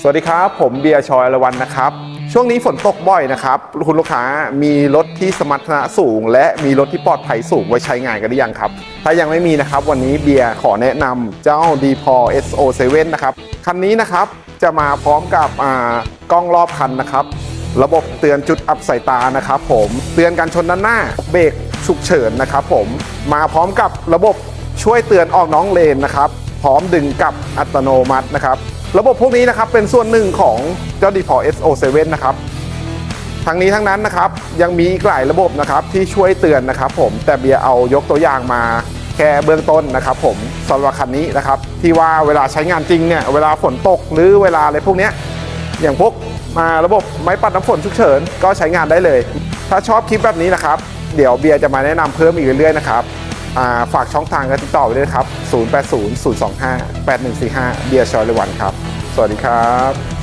สวัสดีครับ ผมเบียร์ชอยอรวันนะครับ ช่วงนี้ฝนตกบ่อยนะครับ คุณลูกค้ามีรถที่สมรรถนะสูง และมีรถที่ปลอดภัยสูงไว้ใช้งานกันหรือยังครับ ถ้ายังไม่มีนะครับ วันนี้เบียร์ขอแนะนำเจ้า d p o SO7 นะครับ คันนี้นะครับจะมาพร้อมกับกล้องรอบคันนะครับ ระบบเตือนจุดอับสายตานะครับผมเตือนการชนด้านหน้าเบรกฉุกเฉินนะครับผมมาพร้อมกับระบบช่วยเตือนออกน้องเลนนะครับ พร้อมดึงกลับอัตโนมัตินะครับ ระบบพวกนี้นะครับเป็นส่วนหนึ่งของเจ้า d p o SO7 นะครับทั้งนี้ทั้งนั้นนะครับยังมีอีกหลายระบบนะครับที่ช่วยเตือนนะครับผมแต่เบียร์เอายกตัวอย่างมาแค่เบื้องต้นนะครับผมสำหรับคันนี้นะครับที่ว่าเวลาใช้งานจริงเนี่ยเวลาฝนตกหรือเวลาอะไรพวกนี้อย่างพวกมาระบบไม้ปัดน้ำฝนฉุกเฉินก็ใช้งานได้เลย ถ้าชอบคลิปแบบนี้นะครับ เดี๋ยวเบียร์จะมาแนะนำเพิ่มอีกเรื่อยๆนะครับ ฝากช่องทางการติดต่อไว้ด้วยครับ 0800258145 เบียร์ชอยเลวันครับ สวัสดีครับ